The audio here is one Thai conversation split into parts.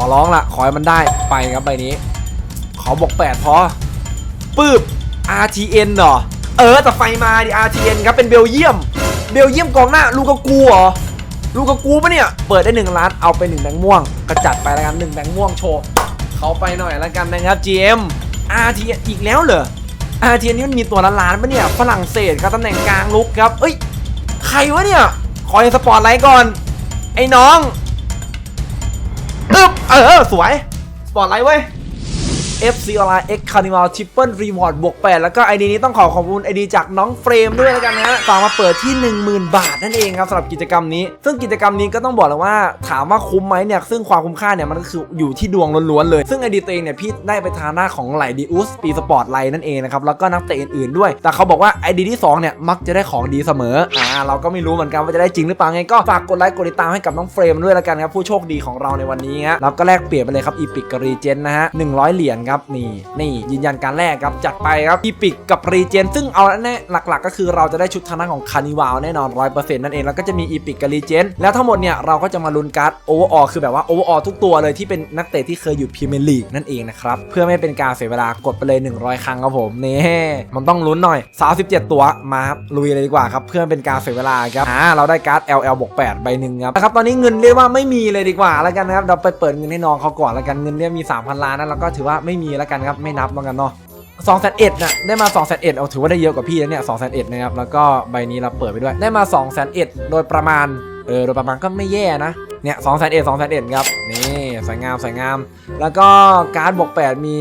อร้องละขอให้มันได้ไปครับใบนี้ ขอบอกแปดพอปืบ RTN เหรอ เออแต่ไฟมาดิ RTN ครับเป็นเบลเยียม เบลเยียมกองหน้าลูกกูเหรอลูกกูปะเนี่ย เปิดได้หนึ่งล้านเอาไปหนึ่งแบงค์ม่วงกระจัดไปแล้วกันหนึ่งแบงค์ม่วงโชว์เขาไปหน่อยแล้วกันนะครับ GM RTN อีกแล้วเหรอ RTN นี่มันมีตัวละล้านปะเนี่ยฝรั่งเศสครับตำแหน่งกลางลุกครับเอ้ยใครวะเนี่ยขอให้สปอร์ตไลท์ก่อนไอ้น้อง ตึ๊บเออสวย สปอตไลท์เว้ย FC Online X Carnival Triple Reward บวก8แล้วก็ ID นี้ต้องขอขอบคุณ ID จากน้องเฟรมด้วยแล้วกันนะฮะฝากมาเปิดที่ 10,000 บาทนั่นเองครับสำหรับกิจกรรมนี้ ซึ่งกิจกรรมนี้ก็ต้องบอกเลยว่าถามว่าคุ้มไหมเนี่ยซึ่งความคุ้มค่าเนี่ยมันก็คืออยู่ที่ดวงล้วนๆเลย ซึ่ง ID ตัวเองเนี่ยพี่ได้ไปทาหน้าของไหลดีอุสปีสปอร์ตไลน์นั่นเองนะครับแล้วก็นักเตะอื่นๆด้วย แต่เขาบอกว่า ID ที่สองเนี่ยมักจะได้ของดีเสมออ่าเราก็ไม่รู้เหมือนกันว่าจะได้จริงหรือเปล่าไงก็ฝากกดไลค์กดติดตามให้กับน้องเฟรมด้วยแล้วกันครับผู้โชคดีของเราในวันนี้ฮะแล้วก็แลกเปลี่ยนไปเลยครับอีพิกกรีเจนนะฮะ100 เหรียญครับนี่นี่ยืนยันการแลกครับจัดไปครับอีพิกกับรีเจน ซึ่งเอาแน่หลักๆ ก็คือเราจะได้ชุดทางด้านของคานิวาลแน่นอน100%นั่นเองแล้วก็จะมีอีพิกกับรีเจนแล้วทั้งหมดเนี่ยเราก็จะมาลุ้นการ์ดโอเวอร์ออคือแบบว่าโอเวอร์ออทุกตัวเลยที่เป็นนักเตะที่เคยอยู่พรีเมียร์ลีกนั่นเองนะครับเพื่อไม่เป็นการเสียเวลากดไปเลย 100 ครั้งครับผมนี่มันต้องลุ้นหน่อย 37 ตัวมาลุยเลยดีกว่าครับเพื่อไม่เป็นการเสียเวลาครับอ่าเราได้การ์ด LL บวก8ใบหนึ่งครับนะครับตอนนี้เงินเรียกว่าไม่มีเลยดีกว่าแล้วกันนะครับเราไปเปิดเงินให้น้องเขาก่อนแล้วกันเงินเนี่ยมี 3,000 ล้านนะเราก็ถือว่าไม่มีแล้วกันครับไม่นับแล้วกันเนาะ2 0 0 0 0น่ะได้มา2 0 0 0 0เอ็ดเอาถือว่าได้เยอะกว่าพี่แล้วเนี่ย2 0 0 0 0นเอ็ดนะครับแล้วก็ใบนี้เราเปิดไปด้วยได้มา2 0 0 0 0โดยประมาณเออโดยประมาณก็ไม่แย่นะเนี่ย2 0 0 0 0 2 0 0 0ครับนี่สวยงามสวยงาม แล้วก็การ์ดบวก8มี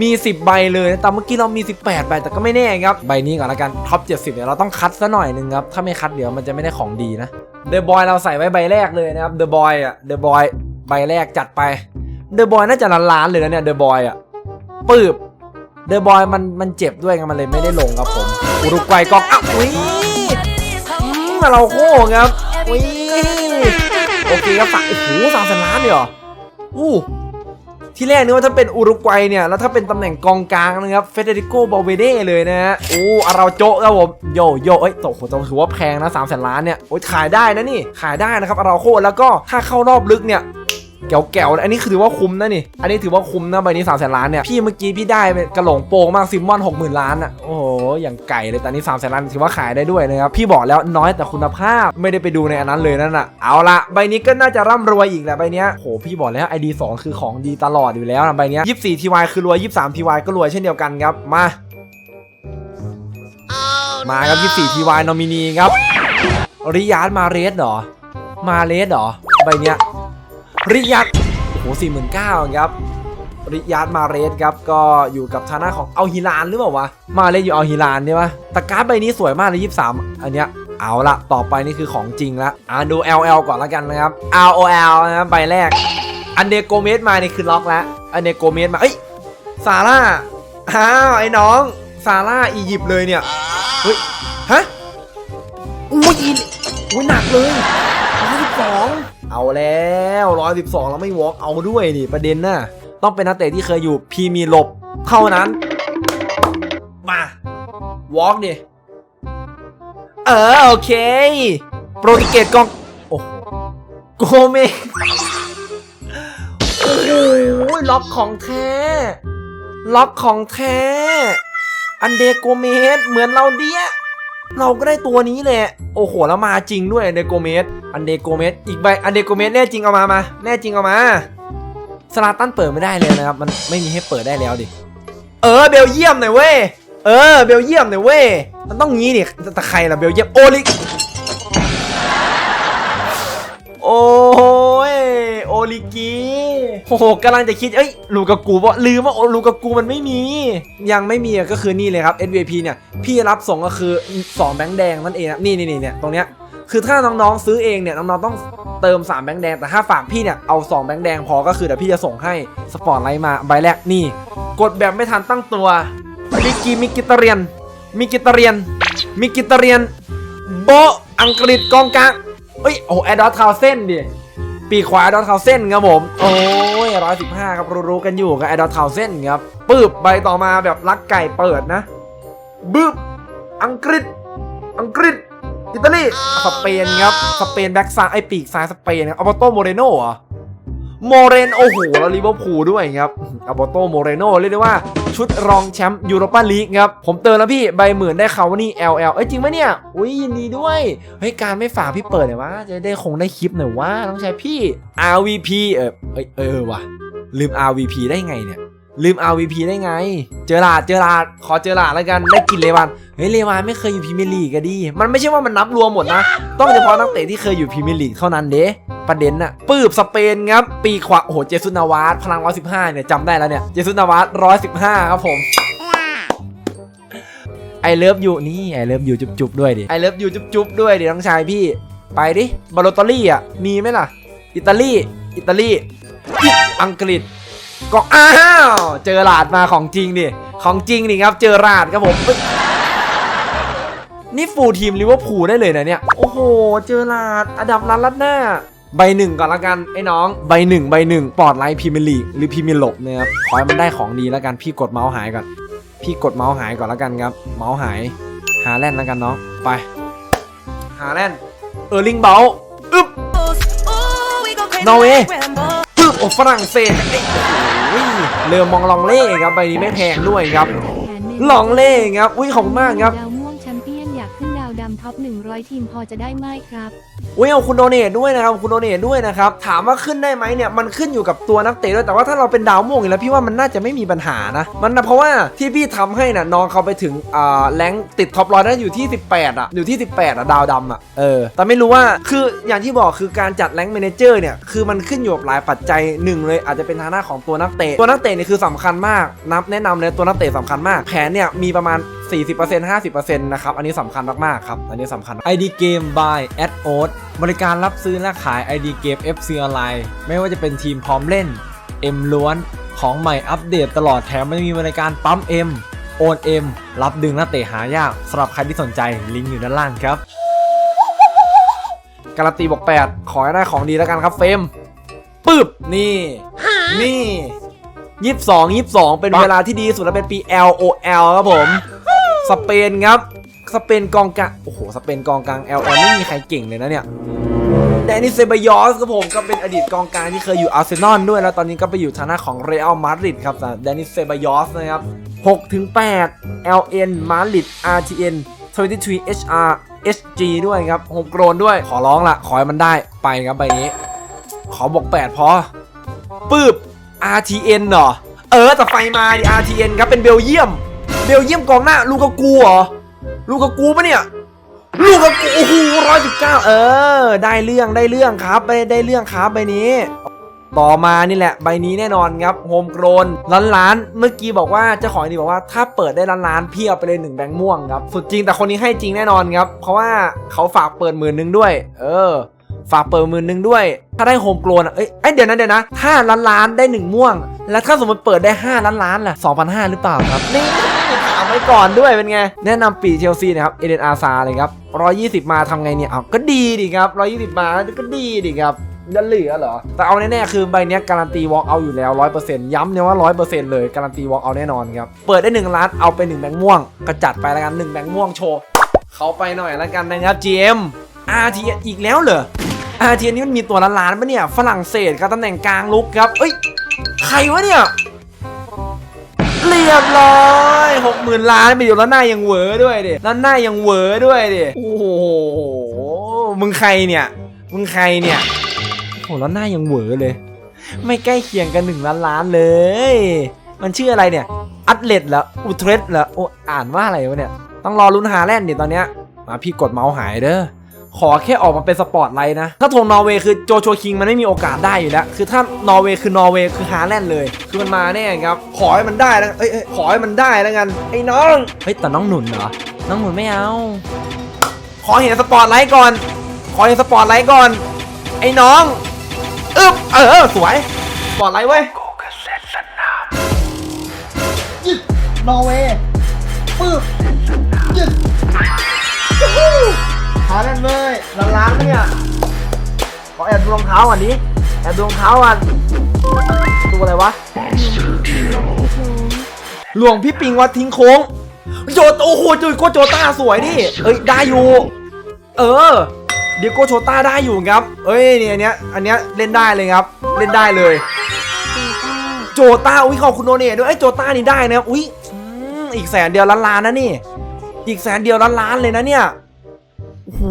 มี 10 ใบเลยแต่เมื่อกี้เรามี 18 ใบ แต่ก็ไม่แน่ครับ ใบนี้ก่อนละกัน ท็อป 70 เนี่ย เราต้องคัดซะหน่อยหนึงครับ ถ้าไม่คัดเดี๋ยวมันจะไม่ได้ของดีนะ เดอะบอยเราใส่ไว้ใบแรกเลยนะครับ เดอะบอยอะ เดอะบอยใบแรกจัดไป เดอะบอยน่าจะล้านๆเลยนะเนี่ย เดอะบอยอะ ปืบเดอะบอยมันมันเจ็บด้วยไงมันเลยไม่ได้ลงครับผมอุรุกวัยกองอ้าวอุ้ยอืมาเราโค้งครับอุ้ยโอเคครับฝั่งโอ้โหสามแสนล้านเลยเหรออู้ที่แรกนึกว่าถ้าเป็นอุรุกวัยเนี่ย แล้วถ้าเป็นตำแหน่งกองกลางนะครับเฟเดริโกบาเวเด้เลยนะฮะโอ้อาราโจครับผมโยโยเอ้ยโตโหถือว่าแพงนะสามแสนล้านเนี่ยโอ้ยขายได้นะนี่ขายได้นะครับอาราโคแล้วก็ถ้าเข้ารอบลึกเนี่ย แก้วแก้วๆอันนี้คือถือว่าคุ้มนะนี่ อันนี้ถือว่าคุ้มนะใบนี้3ามแสนล้านเนี่ย พี่เมื่อกี้พี่ได้กระหลงโปงมากซิมมอนหกหมื่นล้านอะ โอ้โห อย่างไก่เลยแต่อันนี้3ามแสนล้านถือว่าขายได้ด้วยนะครับ พี่บอกแล้วน้อยแต่คุณภาพไม่ได้ไปดูในอันนั้นเลยนั่นน่ะ เอาละใบนี้ก็น่าจะร่ำรวยอีกแหละใบเนี้ยโหพี่บอกแล้ว ID 2คือของดีตลอดอยู่แล้วนะใบเนี้ย24 TY คือรวย23 TY ก็รวยเช่นเดียวกันครับ มา มาครับ24 TY นอมินีครับริยาร์มาเรสเหรอ มาเรสเหรอ ใบเนี้ย ริยัตโอ้โหสี่หมื่นเก้าครับริยัตมาเรสครับก็อยู่กับทางหน้าของเอาฮิลานหรือเปล่าวะมาเรสอยู่เอาฮิลานใช่ปะแต่การ์ดใบนี้สวยมากเลยยี่สามอันเนี้ยเอาละต่อไปนี่คือของจริงละอ่าดู LL ก่อนแล้วกันนะครับ ROL นะครับใบแรก อันเดโกเมสมานี่คือล็อกแล้วอันเดโกเมสมาเอ้ยซาร่าอ้าวไอ้น้องซาร่าอียิปต์เลยเนี่ยเฮ้ยฮะอุ้ยอีอุ้ยหนักเลยร้อยสิบสอง เอาแล้วร้อยสิบสองแล้วไม่วอล์กเอาด้วยนี่ประเด็นน่ะต้องเป็นนักเตะที่เคยอยู่พรีมียร์ลบเท่านั้น มาวอล์กดิเออโอเค โปรตุเกสกองโอ้โกเมโอ้โหล็อกของแท้ ล็อกของแท้ อันเดโกเมสเหมือนเราเดีย เราก็ได้ตัวนี้แหละโอ้โหแล้วมาจริงด้วยอันเดโกเมสอันเดโกเมสอีกใบอันเดโกเมสแน่จริงเอามามาแน่จริงเอามาสลาตันเปิดไม่ได้เลยนะครับ มันไม่มีให้เปิดได้แล้วดิ เออเบลเยียมหน่อยเว้ย เออเบลเยียมหน่อยเว้ย มันต้องงี้ดิแต่แต่ใครล่ะเบลเยียมโอลิโอ้ โอลิกีโอ้โหกำลังจะคิด เอ้ยลูกากูบอกลืมว่าโอลูกากูมันไม่มี ยังไม่มีอะก็คือนี่เลยครับ SVP เนี่ย พี่รับส่งก็คือ 2 แบงค์แดงนั่นเองนะนี่นี่นี่เนี่ยตรงเนี้ยคือถ้าน้องๆซื้อเองเนี่ยน้องๆต้องเติม 3 แบงค์แดงแต่ถ้าฝากพี่เนี่ยเอา 2 แบงค์แดงพอก็คือเดี๋ยวพี่จะส่งให้สปอร์ตไลท์มาใบแรกนี่ กดแบบไม่ทันตั้งตัวมิกิมิกิตเรียนมิกิตเรียนมิกิตเรียนโบอังกฤษกองกลางเอ้ยโอ้แอดดอทาวเส้นดิ ปีกขวาดอดอทคาวเส้นครับผม โอ้ยร้อยสิบห้าครับรู้ๆกันอยู่กับไอดดอทคาวเส้นครับปืบใบต่อมาแบบลักไก่เปิดนะบึบอังกฤษ อังกฤษ อิตาลี สเปนครับ สเปนแบ็กซ้ายไอปีกซ้ายสเปนครับอัลเบโตโมเรโน่เหรอ โมเรน โอ้โห แล้วลิเวอร์พูลด้วยครับอัลเบโตโมเรโนเรียกได้ว่าชุดรองแชมป์ยูโรปาลีกครับ ผมเตือนแล้วพี่ ใบหมื่นได้คาวานี่ LL เอ้ยจริงไหมเนี่ย อุ้ยยินดีด้วย เฮ้ย การไม่ฝากพี่เปิดหน่อยวะ จะได้คงได้คลิปหน่อยว่าต้องใช้พี่ RVP เออเอยเออเออว่ะ ลืม RVP ได้ไงเนี่ยลืม RVP ได้ไง เจอลาดเจอลาดขอเจอลาดแล้วกันได้กินเลวาน เฮ้ยเลวานไม่เคยอยู่พรีเมียร์ลีกก็ดี มันไม่ใช่ว่ามันนับรวมหมดนะ ต้องเฉพาะนักเตะที่เคยอยู่พรีเมียร์ลีกเท่านั้นเด้ ประเด็นน่ะปืบสเปนครับปีขวาโอ้โหเจสุนาวาสพลัง 115 เนี่ยจำได้แล้วเนี่ยเจสุนาวาส115 ครับผมไอเลิฟยูนี่ไอเลิฟยูจุ๊บๆด้วยดิไอเลิฟยูจุ๊บๆด้วยดิน้องชายพี่ ไปดิบาโลตอรี่อะมีไหมล่ะ อิตาลีอิตาลีอังกฤษก็อ้าวเจอหลาดมาของจริงดิของจริงดิครับ เจอหลาดครับผมนี่ฟูลทีมลิเวอร์พูลได้เลยนะเนี่ย โอ้โห เจอหลาดอดับรันลัดหน้า ใบหนึ่งก่อนละกันไอ้น้องใบหนึ่งใบหนึ่งปอดไลท์พรีเมียร์ลีกหรือพรีเมียร์ลบนะครับขอให้มันได้ของดีแล้วกันพี่กดเมาส์หายก่อน พี่กดเมาส์หายก่อนแล้วกันครับ เมาส์หายหาแลนด์แล้วกันเนาะไป หาแลนด์เออร์ลิงเบลอึ๊บนอร์เวย์ปึ๊บโอ้ฝรั่งเศสเอ้ยโอ้โหเรือมองลองเล่ครับใบนี้ไม่แพงด้วยครับ ลองเล่ครับอุ้ยขอบคุณมากครับ อป 100 ทีมพอจะได้ไหมครับอุ้ยเอาคุณโดเนทด้วยนะครับคุณโดเนทด้วยนะครับถามว่าขึ้นได้ไหมเนี่ยมันขึ้นอยู่กับตัวนักเตะด้วยแต่ว่าถ้าเราเป็นดาวม่วงอยู่แล้วพี่ว่ามันน่าจะไม่มีปัญหานะมันนะเพราะว่าที่พี่ทำให้น่ะน้องเขาไปถึงอ่าแรงติดท็อปร้อยนั่นอยู่ที่ 18อะอยู่ที่ 18อะดาวดำอะเออแต่ไม่รู้ว่าคืออย่างที่บอกคือการจัดแรงเมเนเจอร์เนี่ยคือมันขึ้นอยู่กับหลายปัจจัยหนึ่งเลยอาจจะเป็นทางหน้าของตัวนักเตะตัวนักเตะเนี่ยคือสำคัญมากนับแนะนำเลยตัวนักเตะสำคัญมากแผนเนี่ยมีประมาณ 40% 50%นะครับ อันนี้สำคัญมาก ๆ ครับ อันนี้สำคัญ ID Game by a d o d บริการรับซื้อและขาย ID Game FC ออนไลน์ ไม่ว่าจะเป็นทีมพร้อมเล่น M ล้วน ของใหม่อัปเดตตลอดแถมมันมีบริการปั๊ม M โอน M รับดึงนักเตะหายากสำหรับใครที่สนใจลิงก์อยู่ด้านล่างครับ การันตีบอก 8 ขอให้ได้ของดีแล้วกันครับเฟรมปึ๊บนี่ นี่ยี่สิบสองยี่สิบสองเป็นเวลาที่ดีที่สุดและเป็นปี LOL ครับผม สเปนครับ สเปนกองกลางโอ้โห สเปนกองกลาง LOL ไม่มีใครเก่งเลยนะเนี่ยแดนิสเซบายอสครับผมก็เป็นอดีตกองกลางที่เคยอยู่อาร์เซนอลด้วย แล้วตอนนี้ก็ไปอยู่ทางหน้าของเรอัลมาดริดครับแดนิสเซบายอสนะครับ6ถึง8 LN มาดริด RTN 23 HR SG ด้วยครับโฮมโกรนด้วยขอร้องละขอให้มันได้ไปครับใบนี้ ขอบอก 8 พอปืบ RTN เหรอ เออแต่ไฟมาดิ RTN ครับเป็นเบลเยียม บลเยี่ยมกองหน้า ลูกากูเหรอ ลูกากูปะเนี่ย ลูกากู โอ้โหร้อยสิบเก้าเออ ได้เรื่องได้เรื่องครับได้ได้เรื่องครับใบนี้ ต่อมานี่แหละ ใบนี้แน่นอนครับโฮมโกรนล้านล้านเมื่อกี้บอกว่าเจ้าของดีบอกว่าถ้าเปิดได้ล้านล้านพี่เอาไปเลยหนึ่งแบงค์ม่วงครับสุดจริงแต่คนนี้ให้จริงแน่นอนครับ เพราะว่าเขาฝากเปิดหมื่นหนึ่งด้วย เออฝากเปิดหมื่นหนึ่งด้วย ถ้าได้โฮมโกรนอะเอ้ยเดี๋ยวนะเดี๋ยวนะถ้าล้านล้านได้หนึ่งม่วง แล้วถ้าสมมติเปิดได้ห้าล้านล้านล่ะสองพันห้าหรือเปล่าครับนี่ ถาไว้ก่อนด้วยเป็นไง แนะนำปีเชลซีนะครับเอเดนอาซาเลยครับร้อยี่สิบมาทำไงเนี่ยเอาก็ดีดิครับร้อยี่สิบมาก็ดีดิครับจะเหลือเหรอ แต่เอาแน่ๆคือใบเนี้ยการันตีวอล์กเอาอยู่แล้ว 100%ย้ำเนี่ยว่า 100%เลยการันตีวอล์กเอาแน่นอนครับ เปิดได้ 1 ล้านเอาไป1แบงค์ม่วงก็จัดไปแล้วกัน1แบงค์ม่วงโชว์เขาไปหน่อยแล้วกันนะครับ GM RT อีกแล้วเหรอ RT นี่มันมีตัวละล้านปะเนี่ยฝรั่งเศสครับตำแหน่งกลางลุกครับเอ้ยใครวะเนี่ย เรียบร้อยหกหมื่นล้านไปอยู่แล้วหน้ายังเหวอด้วยดิแล้วหน้ายังเหวอด้วยดิโอ้โหมึงใครเนี่ยมึงใครเนี่ยโอ้แล้วหน้ายังเหวอเลย ไม่ใกล้เคียงกันหนึ่งล้านล้านเลย มันชื่ออะไรเนี่ยอัตเลตเหรออุเทรสเหรอโอ้อ่านว่าอะไรวะเนี่ยต้องรอลุ้นหาแลนด์ดิตอนเนี้ยมาพี่กดเมาส์หายเด้อ ขอแค่ออกมาเป็นสปอร์ตไลท์นะ ถ้าทงนอร์เวย์คือโจโชคิงมันไม่มีโอกาสได้อยู่แล้ว คือถ้านอร์เวย์คือนอร์เวย์คือฮาแลนด์เลย คือมันมาแน่ครับ ขอให้มันได้แล้วเอ้ยเอ้ยขอให้มันได้แล้วกัน ไอ้น้อง เฮ้ยแต่น้องหนุนเหรอ น้องหนุนไม่เอา ขอเห็นสปอร์ตไลท์ก่อน ขอเห็นสปอร์ตไลท์ก่อน ไอ้น้องอึ๊บเออสวยสปอร์ตไลท์เว้ยยึดนอร์เวย์ปึ๊บยึด ยูฮูหาเล่นเลยล้างล้างๆเนี่ยขอแอบดูรองเท้าก่อนนี้ แอบดูรองเท้าก่อนตัวอะไรวะหลวงพี่ปิงวัดทิ้งโค้ง โจโอ้โหจุยโกโจต้าสวยดิเอ้ยได้อยู่ เออเดียโกโชต้าได้อยู่ครับ เอ้ยเนี่ยอันเนี้ยอันเนี้ยเล่นได้เลยครับ เล่นได้เลย โจต้าอุ้ยขอบคุณโนเน่ด้วยไอ้ยโจต้านี่ได้นะครับอุ้ยอีกแสนเดียวล้านล้านนะนี่ อีกแสนเดียวล้านล้านเลยนะเนี่ย อ้โห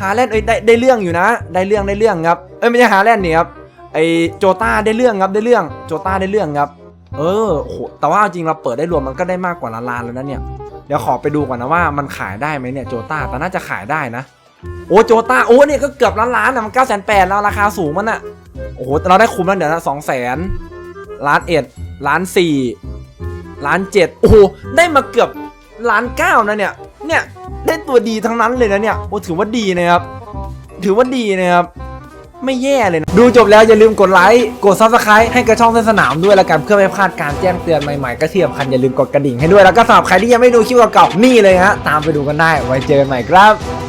ฮาแลนด์เอ้ยได้ได้เรื่องอยู่นะ ได้เรื่องได้เรื่องครับเอ้ยไม่ใช่ฮาแลนด์นี่ครับไอ้โจต้าได้เรื่องครับได้เรื่องโจต้าได้เรื่องครับ เออโหแต่ว่าจริงเราเปิดได้รวมมันก็ได้มากกว่าล้านล้านแล้วนะเนี่ยเดี๋ยวขอไปดูก่อนนะว่ามันขายได้ไหมเนี่ยโจต้าแต่น่าจะขายได้นะ โอ้โจต้าโอ้เนี่ยก็เกือบล้านล้านนะมันเก้าแสนแปดแล้วราคาสูงมันอะโอ้โหแต่เราได้คุ้มแล้วเดี๋ยวนะสองแสนล้านเอ็ดล้านสี่ล้านเจ็ดโอ้โหได้มาเกือบล้านเก้านะเนี่ย ได้ตัวดีทั้งนั้นเลยนะเนี่ยโอ้ถือว่าดีนะครับ ถือว่าดีนะครับไม่แย่เลยนะ ดูจบแล้วอย่าลืมกดไลค์ กด subscribe ให้กระช่องเส้นสนามด้วยแล้วกันเพื่อไม่พลาดการแจ้งเตือนใหม่ๆก็ที่สำคัญอย่าลืมกดกระดิ่งให้ด้วยแล้วก็สำหรับใครที่ยังไม่ดูคลิปเก่าๆนี่เลยฮะตามไปดูกันได้ไว้เจอกันใหม่ครับ